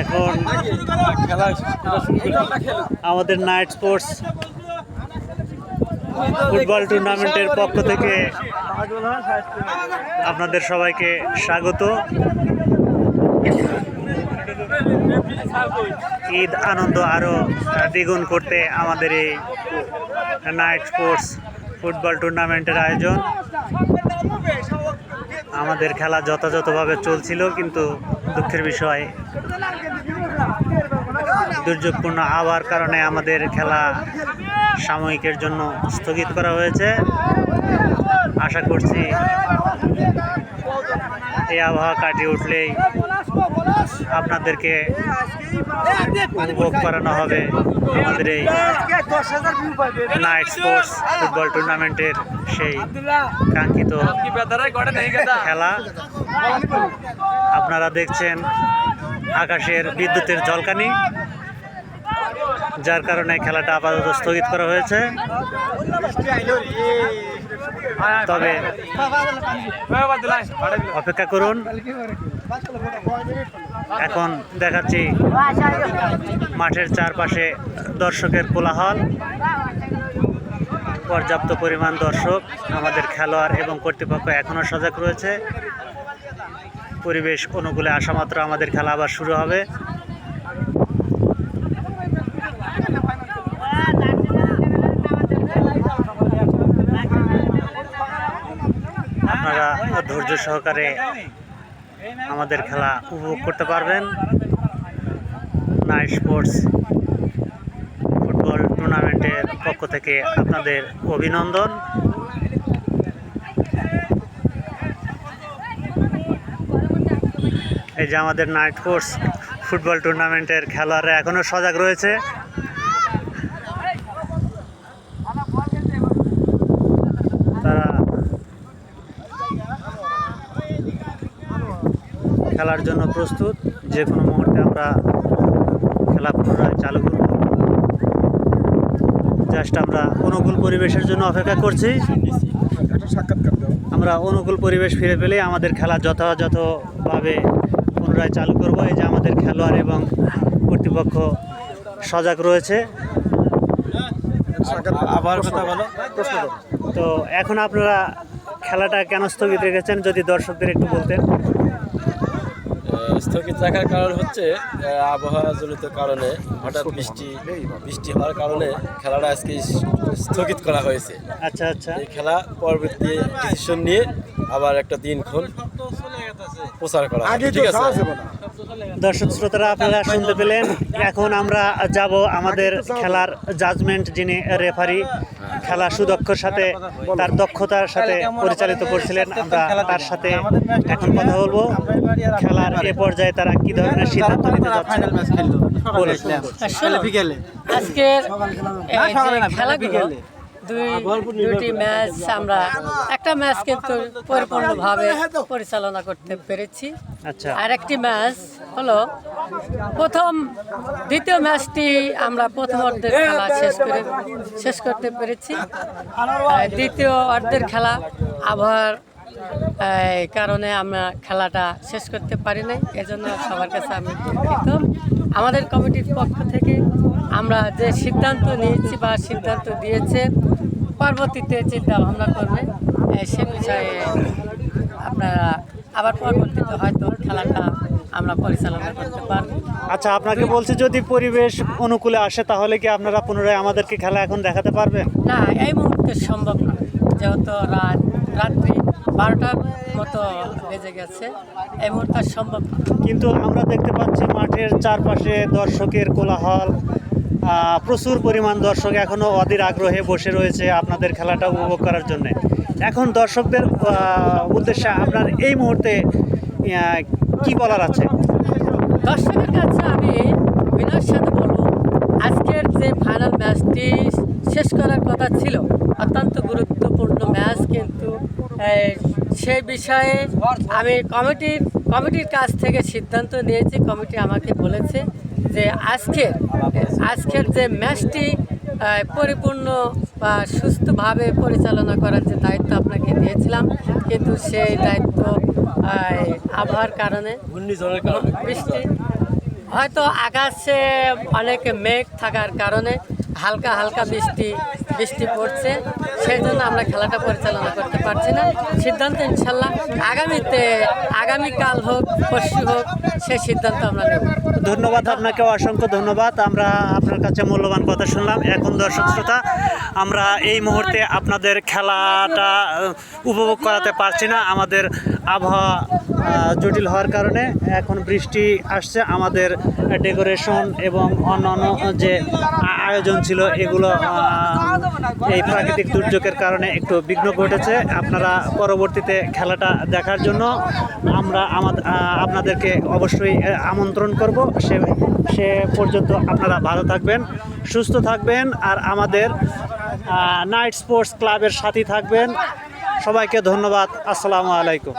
এখন আমাদের night sports football টুর্নামেন্টের পক্ষ থেকে আপনাদের সবাইকে স্বাগত। ঈদ আনন্দ আরও দ্বিগুণ করতে আমাদের এই নাইট স্পোর্টস ফুটবল টুর্নামেন্টের আয়োজন। আমাদের খেলা যথাযথভাবে চলছিল, কিন্তু দুঃখের বিষয়। দুর্যোগপূর্ণ আবহাওয়ার কারণে আমাদের খেলা সাময়িকের জন্য স্থগিত করা হয়েছে। আশা করছি এই আবহাওয়া কাটিয়ে উঠলেই আপনাদেরকে উপভোগ করানো হবে আমাদের এই নাইট স্পোর্টস ফুটবল টুর্নামেন্টের সেই কাঙ্ক্ষিত খেলা। আপনারা দেখছেন আকাশের বিদ্যুতের ঝলকানি। যার কারণে খেলাটা আপাতত স্থগিত করা হয়েছে। তবে অপেক্ষা করুন। এখন দেখাচ্ছি মাঠের চারপাশে দর্শকের কোলাহল। পর্যাপ্ত পরিমাণ দর্শক, আমাদের খেলোয়াড় এবং কর্তৃপক্ষ এখনও সজাগ রয়েছে। পরিবেশ অনুকূলে আসা মাত্র আমাদের খেলা আবার শুরু হবে। আপনারা ধৈর্য সহকারে আমাদের খেলা উপভোগ করতে পারবেন। নাইট স্পোর্টস ফুটবল টুর্নামেন্টের পক্ষ থেকে আপনাদের অভিনন্দন। এই যে আমাদের নাইট স্পোর্টস ফুটবল টুর্নামেন্টের খেলোয়াড়রা এখনও সজাগ রয়েছে তারা খেলার জন্য প্রস্তুত। যে কোনো মুহূর্তে আমরা খেলা পুনরায় চালু করব। জাস্ট আমরা অনুকূল পরিবেশের জন্য অপেক্ষা করছি। আমরা অনুকূল পরিবেশ ফিরে পেলে আমাদের খেলা যথাযথভাবে পুনরায় চালু করব। এই যে আমাদের খেলোয়াড় এবং কর্তৃপক্ষ সজাগ রয়েছে। আবার কথা বলো। তো এখন আপনারা খেলাটা কেন স্থগিত রেখেছেন যদি দর্শকদের একটু বলতেন? স্থগিত রাখার কারণ হচ্ছে আহ, আবহাওয়া জনিত কারণে হঠাৎ বৃষ্টি বৃষ্টি হওয়ার কারণে খেলাটা আজকে স্থগিত করা হয়েছে। আচ্ছা আচ্ছা। এই খেলা পরবর্তী ডিসিশন নিয়ে আবার একটা দিন দিনক্ষণ প্রচার করা। ঠিক আছে? দর্শক শ্রোতারা আপনারা শুনতে পেলেন এখন আমরা যাব আমাদের খেলার জাজমেন্ট যিনি রেফারি খেলা সুদক্ষর সাথে তার দক্ষতার সাথে পরিচালিত করছিলেন। আমরা তার সাথে এখন কথা বলব। খেলার এ পর্যায়ে তারা কি ধরনের সিদ্ধান্ত নিতে যাচ্ছে আজকে আসলে দুই দুটি ম্যাচ আমরা একটা ম্যাচ কিন্তু পরিপূর্ণভাবে পরিচালনা করতে পেরেছি। আচ্ছা। আর একটি ম্যাচ হলো প্রথম দ্বিতীয় ম্যাচটি আমরা প্রথম অর্ধের খেলা শেষ করে শেষ করতে পেরেছি। দ্বিতীয় অর্ধের খেলা আবহাওয়ার এই কারণে আমরা খেলাটা শেষ করতে পারি নাই। এজন্য সবার কাছে আমি দুঃখিত। আমাদের কমিটির পক্ষ থেকে আমরা যে সিদ্ধান্ত নিয়েছি বা সিদ্ধান্ত দিয়েছে পরবর্তীতে চিন্তা ভাবনা করবে সে বিষয়ে আপনারা আবার পরবর্তীতে হয়তো খেলাটা আমরা পরিচালনা করতে পারব। আচ্ছা আপনাকে বলছি যদি পরিবেশ অনুকূলে আসে তাহলে কি আপনারা পুনরায় আমাদেরকে খেলা এখন দেখাতে পারবেন না এই মুহূর্তে সম্ভব না। যেহেতু রাত রাত্রি বারোটার মতো বেজে গেছে এই মুহূর্তে সম্ভব কিন্তু আমরা দেখতে পাচ্ছি মাঠের চারপাশে দর্শকের কোলাহল প্রচুর পরিমাণ দর্শক এখনও অধীর আগ্রহে বসে রয়েছে আপনাদের খেলাটা উপভোগ করার জন্য। এখন দর্শকদের উদ্দেশ্যে আপনার এই মুহূর্তে কি বলার আছে? দর্শকের কাছে আমি বিনয়ের সাথে বলব, আজকের যে ফাইনাল ম্যাচটি শেষ করার কথা ছিল, অত্যন্ত গুরুত্বপূর্ণ ম্যাচ কিন্তু সেই বিষয়ে আমি কমিটির কমিটির কাছ থেকে সিদ্ধান্ত নিয়েছি কমিটি আমাকে বলেছে। যে আজকের আজকের যে ম্যাচটি পরিপূর্ণ বা সুস্থভাবে পরিচালনা করার যে দায়িত্ব আপনাকে দিয়েছিলাম কিন্তু সেই দায়িত্ব আবহাওয়ার কারণে। বৃষ্টি হয়তো আকাশে অনেক মেঘ থাকার কারণে হালকা হালকা বৃষ্টি বৃষ্টি পড়ছে সেই জন্য আমরা খেলাটা পরিচালনা করতে পারছি না। সিদ্ধান্ত ইনশাল্লাহ আগামীতে, আগামীকাল হোক, পরশু হোক সেই সিদ্ধান্ত আমরা নেব। ধন্যবাদ আপনাকে অসংখ্য ধন্যবাদ। আমরা আপনার কাছে মূল্যবান কথা শুনলাম। এখন দর্শক শ্রোতা, আমরা এই মুহূর্তে আপনাদের খেলাটা উপভোগ করাতে পারছি না। আমাদের আবহাওয়া জটিল হওয়ার কারণে এখন বৃষ্টি আসছে। আমাদের ডেকোরেশন এবং অন্যান্য যে আয়োজন ছিল, এগুলো এই প্রাকৃতিক দুর্যোগের কারণে একটু বিঘ্ন ঘটেছে। আপনারা পরবর্তীতে খেলাটা দেখার জন্য আমরা আপনাদেরকে অবশ্যই আমন্ত্রণ করব। সে সে পর্যন্ত আপনারা ভালো থাকবেন, সুস্থ থাকবেন, আর আমাদের নাইট স্পোর্টস ক্লাবের সাথী থাকবেন। সবাইকে ধন্যবাদ। আসসালামু আলাইকুম।